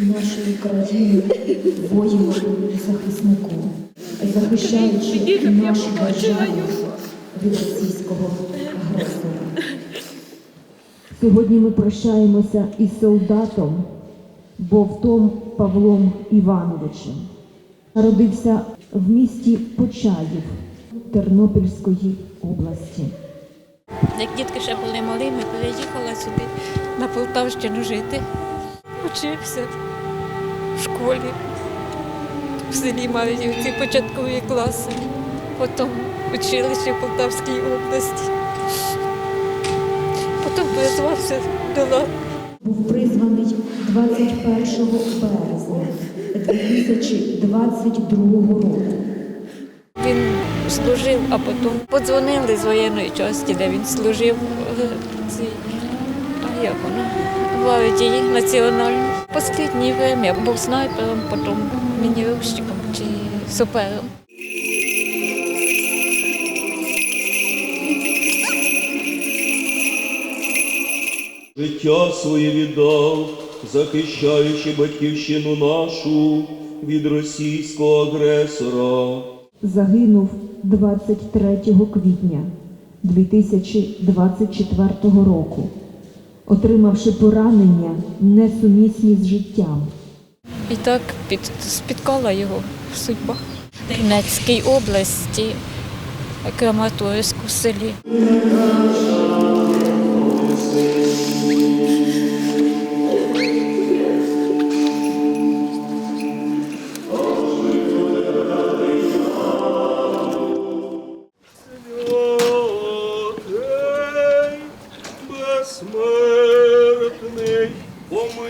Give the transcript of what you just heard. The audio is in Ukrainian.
нашої країни воїну захиснику, захищаючи нашу державу від російського агресора. Сьогодні ми прощаємося із солдатом Бовтом Павлом Івановичем. Народився в місті Почаїв Тернопільської області. Як дітки ще були малі, ми переїхали сюди на Полтавщину жити. Учився в школі, в селі Мар'ївці, початкові класи, потім училище в Полтавській області. Потім призвався до лав. Був призваний 21 березня 2022 року. Він служив, а потім подзвонили з воєнної частини, де він служив а як воно, гвардії національній. Останнє время був снайпером, потім мініровщиком чи супером. Життя своє віддав, захищаючи батьківщину нашу від російського агресора. Загинув 23 квітня 2024 року, отримавши поранення несумісні з життям. І так під, спіткала його судьба. Донецькій області, Краматорську селі. безсмертний помилуй.